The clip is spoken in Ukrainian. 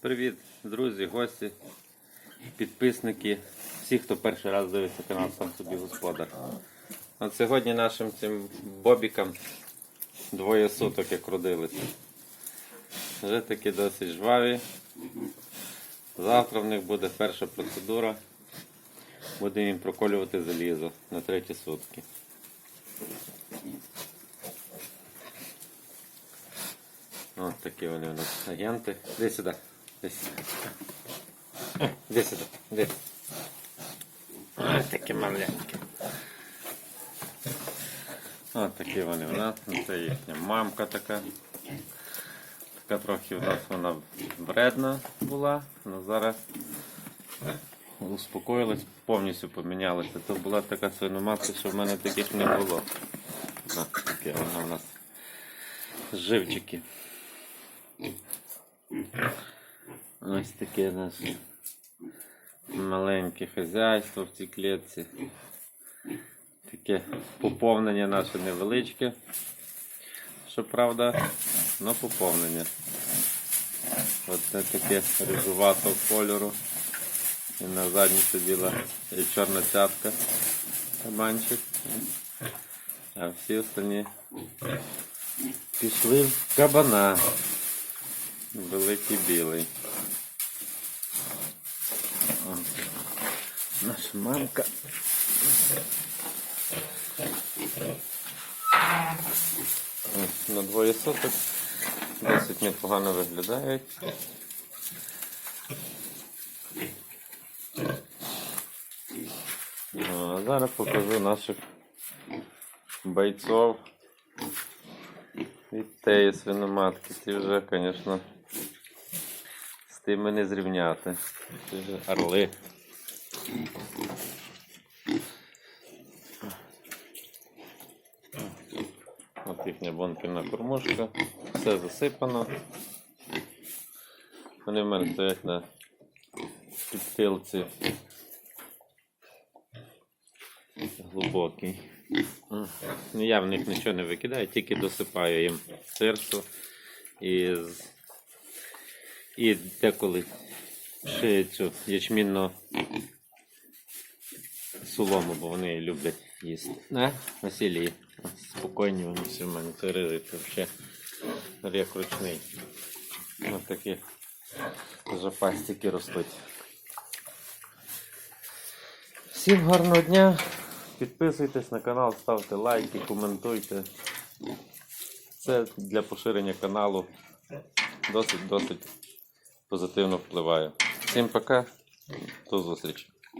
Привіт, друзі, гості, підписники, всі, хто перший раз дивиться канал сам собі господар. От сьогодні нашим цим бобікам двоє суток як родилися. Вже такі досить жваві. Завтра в них буде перша процедура. Будемо їм проколювати залізо на треті сутки. От такі вони у нас агенти. Іди сюди. Сюди. Іди сюди. Ось такі маленькі. Ось такі вони у нас. Ну, Це їхня мамка така. Така трохи у нас вона вредна була, але зараз успокоїлась, повністю помінялася. То була така свиноматка, що в мене таких не було. Ось таке вона у нас. Живчики. Ось таке наше маленьке хазяйство в цій клітці. Таке поповнення наше невеличке. Щоправда, но поповнення. От це таке рижуватого кольору. І на задній сиділа і чорна цятка кабанчик. А всі останні пішли в кабана. Великий білий. Наша мамка. На двоє соток. Досить непогано виглядають. Ну, А зараз покажу наших бойцов від тієї свиноматки. Ті вже, звісно, з тими не зрівняти. Орли. От їхня бонкерна кормушка. Все засипано. Вони в мене стоять на підстилці глибокий. Я в них нічого не викидаю, тільки досипаю їм сирсу і, з- і деколи пшеницю ячмінну солому, бо вони люблять їсти. Не? Василій, спокійні вони всі в мене це взагалі. Як ручний. Ось такі запастики ростуть. Всім гарного дня. Підписуйтесь на канал, ставте лайки, коментуйте. Це для поширення каналу досить-досить позитивно впливає. Всім пока, до зустрічі.